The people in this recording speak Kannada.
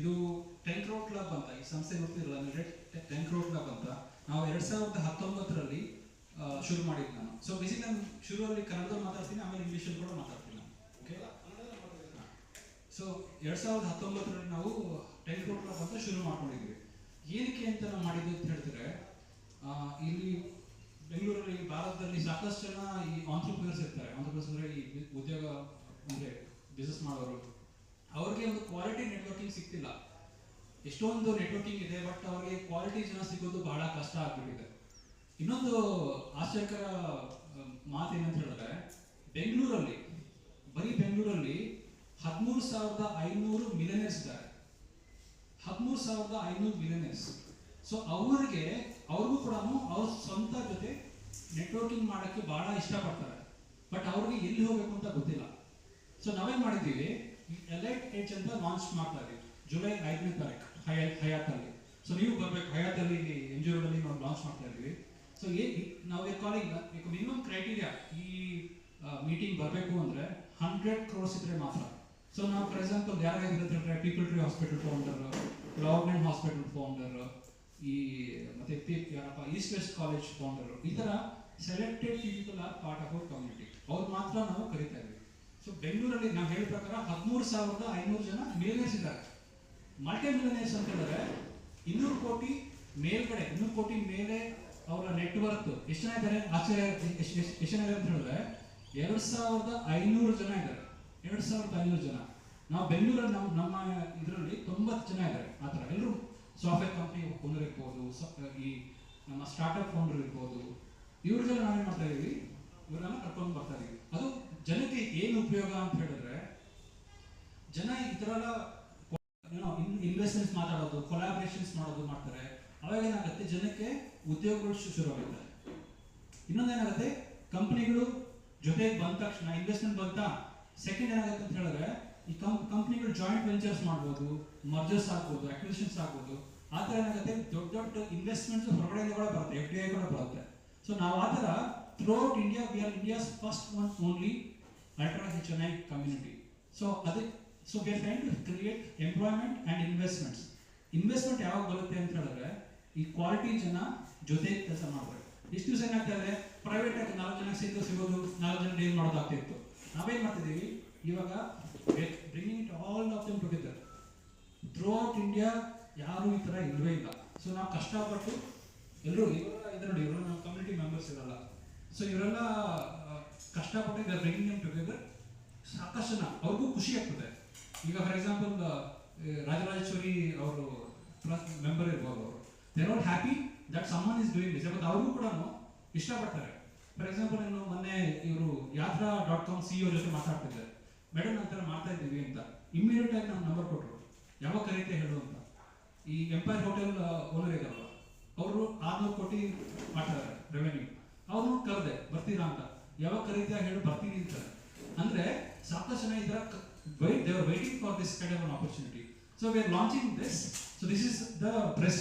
ಇದು ಟೆನ್ ರೋಡ್ ಕ್ಲಬ್ ಅಂತ, ಈ ಸಂಸ್ಥೆ ಗೊತ್ತಿರಲ್ಲ, ಅಂದ್ರೆ ಟೆನ್ ರೋಡ್ ಕ್ಲಬ್ ಅಂತ, ನಾವು ಎರಡ್ ಸಾವಿರದ ಹತ್ತೊಂಬತ್ತರಲ್ಲಿ ಶುರು ಮಾಡಿದ್ದು ನಾನು. ಸೊ ಬೇಸಿಕ್ ನಾನು ಶುರುವಲ್ಲಿ ಕನ್ನಡದಲ್ಲಿ ಮಾತಾಡ್ತೀನಿ, ಆಮೇಲೆ ಇಂಗ್ಲೀಷಲ್ಲಿ ಕೂಡ ಮಾತಾಡ್ತೀನಿ ಓಕೆ ಸೊ ಎರಡ್ ಸಾವಿರದ ಹತ್ತೊಂಬತ್ತರಲ್ಲಿ ನಾವು ಟೆನ್ ರೋಡ್ ಕ್ಲಬ್ ಅಂತ ಶುರು ಮಾಡ್ಕೊಂಡಿದ್ವಿ. ಏನಕ್ಕೆ ಅಂತ ನಾವು ಮಾಡಿದ್ದು ಅಂತ ಹೇಳಿದ್ರೆ ಇಲ್ಲಿ ಬೆಂಗಳೂರಲ್ಲಿ ಭಾರತದಲ್ಲಿ ಸಾಕಷ್ಟು ಜನ ಈ ಆಂಟ್ರಪ್ರಿನರ್ಸ್ ಇರ್ತಾರೆ. ಆಂಟ್ರಪ್ರಿನರ್ಸ್ ಅಂದ್ರೆ ಈ ಉದ್ಯೋಗ, ಅಂದ್ರೆ ಬಿಸ್ನೆಸ್ ಮಾಡೋರು. ಅವ್ರಿಗೆ ಒಂದು ಕ್ವಾಲಿಟಿ ನೆಟ್ವರ್ಕಿಂಗ್ ಸಿಗ್ತಿಲ್ಲ ಎಷ್ಟೊಂದು ನೆಟ್ವರ್ಕಿಂಗ್ ಇದೆ ಬಟ್ ಅವ್ರಿಗೆ ಕ್ವಾಲಿಟಿ ಜನ ಸಿಗೋದು ಬಹಳ ಕಷ್ಟ ಆಗ್ಬಿಟ್ಟಿದೆ. ಇನ್ನೊಂದು ಆಶ್ಚರ್ಯಕರ ಏನಂತ ಹೇಳಿದ್ರೆ, ಬೆಂಗಳೂರಲ್ಲಿ, ಬರೀ ಬೆಂಗಳೂರಲ್ಲಿ ಹದಿಮೂರು ಸಾವಿರದ ಐನೂರು ಮಿಲಿಯನರ್ಸ್ ಇದ್ದಾರೆ. ಹದಿಮೂರು ಸಾವಿರದ ಐನೂರು ಮಿಲಿಯನರ್ಸ್ ಸೊ ಅವರಿಗೆ, ಅವ್ರಿಗೂ ಕೂಡ ಅವ್ರ ಸ್ವಂತ ಜೊತೆ ನೆಟ್ವರ್ಕಿಂಗ್ ಮಾಡೋಕ್ಕೆ ಬಹಳ ಇಷ್ಟಪಡ್ತಾರೆ. ಬಟ್ ಅವ್ರಿಗೆ ಎಲ್ಲಿ ಹೋಗ್ಬೇಕು ಅಂತ ಗೊತ್ತಿಲ್ಲ. ಸೊ ನಾವೇನ್ ಮಾಡಿದ್ದೀವಿ? ಎಲೈಟ್ ಏಜ್ ಅಂತ ಲಾಂಚ್ ಮಾಡ್ತಾರೆ ಜುಲೈ ಐದನೇ ತಾರೀಕು ಹಯಾತ್ ಹಯಾತಲ್ಲಿ ಸೊ ನೀವು ಬರ್ಬೇಕು ಹಯಾತಲ್ಲಿ ಎನ್ ಜಿ ಓಲ್ಲಿ ನಾವು ಲಾಂಚ್ ಮಾಡ್ತಾ ಇದ್ದೀವಿ. ಸೊ ಏ ನಾವು ಕಾಲಿಂಗ್ ಮಿನಿಮಮ್ ಕ್ರೈಟೀರಿಯಾ ಈ ಮೀಟಿಂಗ್ ಬರಬೇಕು ಅಂದ್ರೆ ಹಂಡ್ರೆಡ್ ಕ್ರೋರ್ಸ್ ಇದ್ರೆ ಮಾತ್ರ. ಸೊ ನಾವು ಫಾರ್ ಎಕ್ಸಾಂಪಲ್ ಯಾರಾಗಿರುತ್ತೆ ಪೀಪಲ್ ಟ್ರೀ ಹಾಸ್ಪಿಟಲ್ ಫೌಂಡರ್ ಲಾಗ್ಮೆಂಟ್ ಹಾಸ್ಪಿಟಲ್ ಫೌಂಡರ್ ಈ, ಮತ್ತೆ ಯಾರಪ್ಪ ಈಸ್ಟ್ ವೆಸ್ಟ್ ಕಾಲೇಜ್ ಫೌಂಡರ್ ಈ ತರ selected people are part of our community ಅವ್ರು ಮಾತ್ರ ನಾವು ಕರಿತಾ ಇದ್ವಿ ಸೊ ಬೆಂಗಳೂರಲ್ಲಿ ನಾವು ಹೇಳಿದ ಪ್ರಕಾರ ಹದಿಮೂರು ಸಾವಿರದ ಐನೂರು ಜನ ಮಿಲಿಯನರ್ಸ್ ಇದ್ದಾರೆ. ಮಲ್ಟಿ ಅಂತ ಹೇಳಿದ್ರೆ ಇನ್ನೂರು ಕೋಟಿ ಮೇಲ್ಗಡೆ, ಇನ್ನೂರು ಕೋಟಿ ಮೇಲೆ ಅವರ ನೆಟ್ವರ್ಕ್ ಎಷ್ಟು ಜನ ಇದ್ದಾರೆ? ಆಶ್ಚರ್ಯ, ಎಷ್ಟು ಜನ ಇದೆ ಅಂತ ಹೇಳಿದ್ರೆ ಎರಡು ಸಾವಿರದ ಐನೂರು ಜನ ಇದ್ದಾರೆ. ಎರಡು ಸಾವಿರದ ಐನೂರು ಜನ. ನಾವು ಬೆಂಗಳೂರಲ್ಲಿ ನಮ್ಮ ನಮ್ಮ ಇದರಲ್ಲಿ ತೊಂಬತ್ತು ಜನ ಇದ್ದಾರೆ. ಆ ಥರ ಎಲ್ಲರೂ ಸಾಫ್ಟ್ವೇರ್ ಕಂಪ್ನಿ ಓನರ್ ಇರ್ಬೋದು ಈ ನಮ್ಮ ಸ್ಟಾರ್ಟ್ಅಪ್ ಫೌಂಡರ್ ಇರ್ಬೋದು. ಇವ್ರಿಗೆಲ್ಲ ನಾವೇನು ಮಾಡ್ತಾ ಇದ್ದೀವಿ ಇವರೆಲ್ಲ ಕರ್ಕೊಂಡು ಬರ್ತಾ ಜನಕ್ಕೆ ಏನು ಉಪಯೋಗ ಅಂತ ಹೇಳಿದ್ರೆ, ಜನ ಈ ಏನೋ ಇನ್ವೆಸ್ಟ್ಮೆಂಟ್ಸ್ ಮಾತಾಡೋದು ಕೊಲಾಬ್ರೇಷನ್ಸ್ ಮಾಡೋದು ಮಾಡ್ತಾರೆ. ಅವಾಗ ಏನಾಗುತ್ತೆ? ಜನಕ್ಕೆ ಉದ್ಯೋಗಗಳು ಶುರುವಾಗುತ್ತೆ. ಇನ್ನೊಂದೇನಾಗುತ್ತೆ? ಕಂಪನಿಗಳು ಜೊತೆಗೆ ಬಂದ ತಕ್ಷಣ ಇನ್ವೆಸ್ಟ್ಮೆಂಟ್ ಬಂತ ಸೆಕೆಂಡ್ ಏನಾಗುತ್ತೆ ಅಂತ ಹೇಳಿದ್ರೆ, ಈ ಕಂಪ್ನಿಗಳು ಜಾಯಿಂಟ್ ವೆಂಚರ್ಸ್ ಮಾಡ್ಬೋದು ಮರ್ಜರ್ಸ್ ಆಗ್ಬೋದು ಅಕ್ವಿಸಿಷನ್ಸ್ ಆಗ್ಬೋದು. ಆ ಥರ ಏನಾಗುತ್ತೆ? ದೊಡ್ಡ ದೊಡ್ಡ ಇನ್ವೆಸ್ಟ್ಮೆಂಟ್ಸ್ ಹೊರಗಡೆ ಕೂಡ ಬರುತ್ತೆ ಎಫ್ ಡಿ ಐ ಕೂಡ ಬರುತ್ತೆ. ಸೊ ನಾವು ಆ ಥರ throughout India we are India's first one only ultra HNI community. So, so ಅದಕ್ಕೆ so trying to create employment and investments investment ಯಾವಾಗ ಬರುತ್ತೆ ಅಂತ ಹೇಳಿದ್ರೆ ಈ ಕ್ವಾಲಿಟಿ ಜನ ಜೊತೆ ಕೆಲಸ ಮಾಡ್ಬೇಕು ಇಷ್ಟು ದಿವಸ ಏನಾಗ್ತಾ ಇದೆ ಪ್ರೈವೇಟ್ ಆಗಿ ನಾಲ್ಕು ಜನ ಸಿದ್ದು ಸಿಗೋದು ನಾಲ್ಕು ಜನ ಡೀಲ್ ಮಾಡೋದಾಗ್ತಿತ್ತು ನಾವೇನ್ ಮಾಡ್ತಿದ್ದೀವಿ? ಇವಾಗ bringing it all of them together throughout India ಯಾರು ಈ ತರ ಇಲ್ವೇ ಇಲ್ಲ. ಸೊ ನಾವು ಕಷ್ಟಪಟ್ಟು ಎಲ್ಲರೂ ಇವರೆಲ್ಲ ಇದ್ದಾರೆ ನೋಡಿ ಇವರೆಲ್ಲ ನಮ್ಮ ಕಮ್ಯುನಿಟಿ ಮೆಂಬರ್ಸ್ ಇರಲ್ಲ. ಸೊ ಇವರೆಲ್ಲ ಕಷ್ಟಪಟ್ಟು ಇದರ ಬ್ರಿಂಗಿಂಗ್ ನಿಮ್ ಟುಗೆದರ್ ಸಾಕಷ್ಟು ಜನ ಅವ್ರಿಗೂ ಖುಷಿ ಆಗ್ತದೆ. ಈಗ ಫಾರ್ ಎಕ್ಸಾಂಪಲ್ ರಾಜರಾಜೇಶ್ವರಿ ಅವರು ಮೆಂಬರ್ ಇರ್ಬೋದು ಅವರು. They not happy that someone is doing this but ಅವ್ರಿಗೂ ಕೂಡ ಇಷ್ಟಪಡ್ತಾರೆ. ಫಾರ್ ಎಕ್ಸಾಂಪಲ್ ಏನು ಮೊನ್ನೆ ಇವರು ಯಾತ್ರಾ ಡಾಟ್ ಕಾಮ್ ಸಿಇಒ ಜೊತೆ ಮಾತಾಡ್ತಿದ್ದೆ ಮೇಡಮ್ ನಂತರ ಮಾಡ್ತಾ ಇದ್ದೀವಿ ಅಂತ. ಇಮಿಡಿಯೇಟ್ ಆಗಿ ನಮ್ಮ ನಂಬರ್ ಕೊಟ್ಟರು ಯಾವಾಗ ಕರೀತೆ ಹೇಳು ಅಂತ. ಈ ಎಂಪೈರ್ ಹೋಟೆಲ್ ಓನರ್ ಇದಾರಲ್ಲ ಅವರು ಆರ್ನೂರು ಕೋಟಿ ಮಾಡ್ತಾರೆ ರೆವೆನ್ಯೂ ಅವ್ರನ್ನು ಕರೆದೆ, ಬರ್ತೀರಾ ಅಂತ. ಯಾವಾಗ ಕರೀತಾ ಹೇಳಿ ಬರ್ತೀನಿ ಅಂತ ಅಂದ್ರೆ ಸಾಕಷ್ಟು ಜನ ಇದರ wait they were waiting for this kind of an opportunity so we are launching this so this is the press